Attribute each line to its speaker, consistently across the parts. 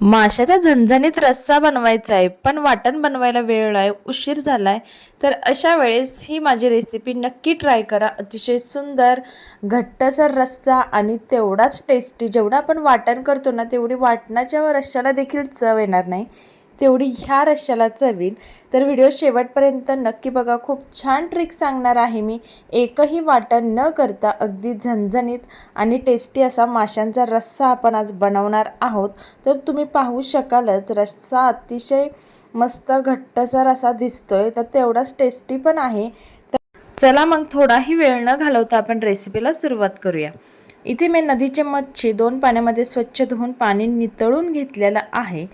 Speaker 1: माशाचा झणझणीत रस्सा बनवायचा आहे पण वाटण बनवायला वेळ आहे उशीर झाला आहे तर अशा वेळेस ही माझी रेसिपी नक्की ट्राय करा. अतिशय सुंदर घट्टसर रस्सा आणि तेवढाच टेस्टी जेवढं आपण वाटण करतो ना तेवढी वाटणाच्या रश्श्याला देखील चव येणार नाही. तेवढी ह्या रश्याला चवील तर व्हिडिओ शेवटपर्यंत नक्की बघा. खूप छान ट्रिक सांगणार आहे मी. एकही वाटण न करता अगदी झणझणीत आणि टेस्टी असा माशांचा रस्सा आपण आज बनवणार आहोत. तर तुम्ही पाहू शकालच रस्सा अतिशय मस्त घट्टसर असा दिसतोय. तर तेवढाच टेस्टी पण आहे. तर चला मग थोडाही वेळ न घालवता आपण रेसिपीला सुरुवात करूया. इथे मी नदीचे मच्छी दोन पाण्यामध्ये स्वच्छ धुवून पाणी नितळून घेतलेलं आहे.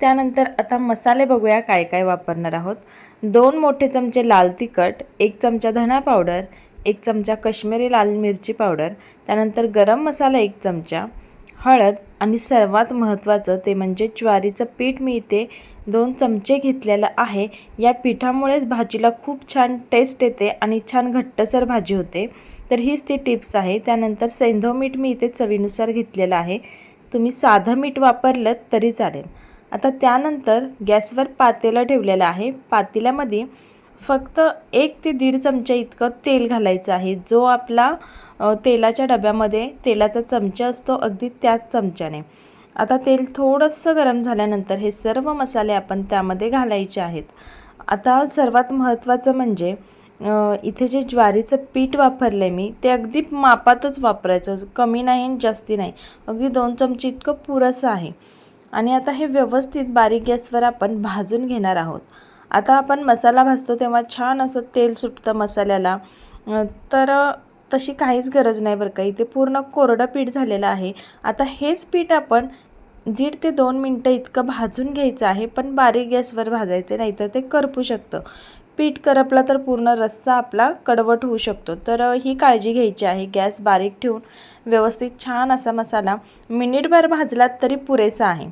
Speaker 1: त्यानंतर आता मसाले बघूया काय काय वापरणार आहोत. दोन मोठे चमचे लाल तिखट एक चमचा धना पावडर एक चमचा काश्मीरी लाल मिरची पावडर त्यानंतर गरम मसाला एक चमचा हळद आणि सर्वात महत्त्वाचं ते म्हणजे ज्वारीचं पीठ मी इथे दोन चमचे घेतलेलं आहे. या पिठामुळेच भाजीला खूप छान टेस्ट येते आणि छान घट्टसर भाजी होते. तर हीच ती टिप्स आहे. त्यानंतर सैंधव मीठ मी इथे चवीनुसार घेतलेलं आहे. तुम्ही साधं मीठ वापरलं तरी चालेल. आता त्यानंतर गॅसवर पातेलं ठेवलेलं आहे. पातेल्यामध्ये फक्त एक ते दीड चमचा इतकं तेल घालायचं आहे. जो आपला तेलाच्या डब्यामध्ये तेलाचा चमचा असतो अगदी त्याच चमच्याने. आता तेल थोडंसं गरम झाल्यानंतर हे सर्व मसाले आपण त्यामध्ये घालायचे आहेत. आता सर्वात महत्त्वाचं म्हणजे इथे जे ज्वारीचं पीठ वापरलं आहे मी ते अगदी मापातच वापरायचं. कमी नाही आणि जास्ती नाही. अगदी दोन चमचे इतकं पुरसं आहे. आणि आता हे व्यवस्थित बारीक गॅसवर आपण भाजून घेणार आहोत. आता आपण मसाला भाजतो तेव्हा छान असं तेल सुटतं मसाल्याला. तर तशी काहीच गरज नाही बरं का. इथे पूर्ण कोरडं पीठ झालेलं आहे. आता हेच पीठ आपण दीड ते दोन मिनटं इतकं भाजून घ्यायचं आहे पण बारीक गॅसवर भाजायचे नाहीतर ते करपू शकतं. पीठ करपला तर पूर्ण रस्सा आपला कडवट होऊ शकतो. तर ही काळजी घ्यायची आहे. गॅस बारीक ठेवून व्यवस्थित छान असा मसाला मिनिटभर भाजलात तरी पुरेसा आहे.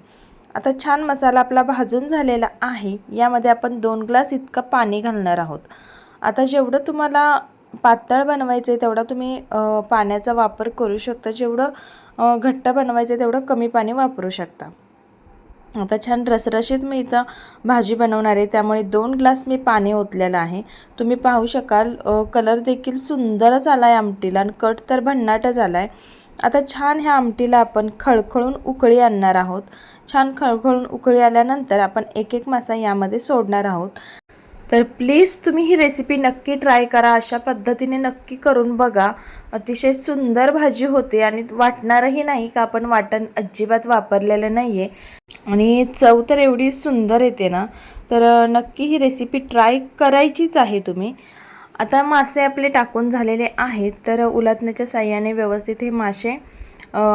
Speaker 1: आता छान मसाला आपला भाजून झालेला आहे. यामध्ये आपण दोन ग्लास इतकं पाणी घालणार आहोत. आता जेवढं तुम्हाला पातळ बनवायचं आहे तेवढा तुम्ही पाण्याचा वापर करू शकता. जेवढं घट्ट बनवायचं आहे तेवढं कमी पाणी वापरू शकता. आता छान रसरशीत मी इथं भाजी बनवणार आहे. त्यामुळे दोन ग्लास मी पाणी ओतलेलं आहे. तुम्ही पाहू शकाल कलर देखील सुंदरच आला आहे आमटीला आणि कट तर भन्नाटच आला आहे आता छान ह्या आमटीला आपण खळखळून उकळी आणणार आहोत. छान खळखळून उकळी आल्यानंतर आपण एक एक मासा यामध्ये सोडणार आहोत. तर प्लीज तुम्ही ही रेसिपी नक्की ट्राय करा. अशा पद्धतीने नक्की करून बघा. अतिशय सुंदर भाजी होते आणि वाटणारही नाही का आपण वाटण अजिबात वापरलेलं नाही आहे आणि चव तर एवढी सुंदर येते ना. तर नक्की ही रेसिपी ट्राय करायचीच आहे तुम्ही. आता मासे आपले टाकून झालेले आहेत तर उलटण्याच्या साह्याने व्यवस्थित हे मासे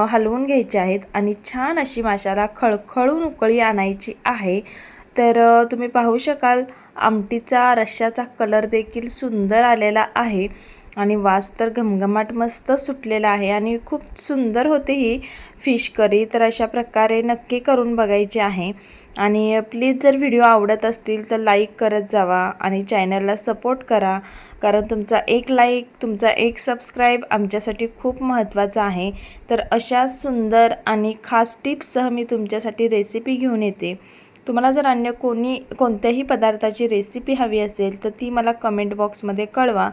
Speaker 1: हलवून घ्यायचे आहेत आणि छान अशी माशाला खळखळून उकळी आणायची आहे. तर तुम्ही पाहू शकाल आमटीचा रश्श्याचा कलर देखील सुंदर आलेला आहे. आणि वास तर घमघमाट मस्त सुटलेला आहे आणि खूप सुंदर होते ही फिश करी. तर अशा प्रकारे नक्की करून बघायची आहे. आणि प्लीज जर व्हिडिओ आवडत असतील तर लाईक करत जावा आणि चॅनलला सपोर्ट करा. कारण तुमचा एक लाईक तुमचा एक सबस्क्राईब आमच्यासाठी खूप महत्त्वाचा आहे. तर अशा सुंदर आणि खास टिप्ससह मी तुमच्यासाठी रेसिपी घेऊन येते. तुम्हाला जर अन्य कोणी कोणत्याही पदार्थाची रेसिपी हवी असेल तर ती मला कमेंट बॉक्समध्ये कळवा.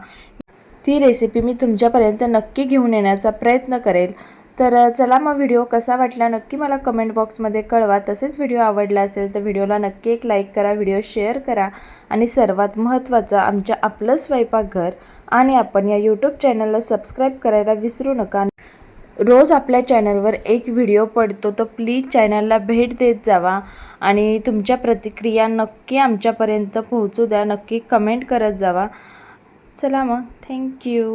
Speaker 1: ती रेसिपी मी तुमच्यापर्यंत नक्की घेऊन येण्याचा प्रयत्न करेल. तर चला मग व्हिडिओ कसा वाटला नक्की मला कमेंट बॉक्समध्ये कळवा. तसेच व्हिडिओ आवडला असेल तर व्हिडिओला नक्की एक लाईक करा व्हिडिओ शेअर करा आणि सर्वात महत्त्वाचं आमच्या आपलं स्वयंपाकघर आणि आपण या यूट्यूब चॅनलला सबस्क्राईब करायला विसरू नका. रोज आपल्या चॅनलवर एक व्हिडिओ पडतो तर प्लीज चॅनलला भेट देत जावा आणि तुमच्या प्रतिक्रिया नक्की आमच्यापर्यंत पोहोचू द्या. नक्की कमेंट करत जावा. चला मग. थँक्यू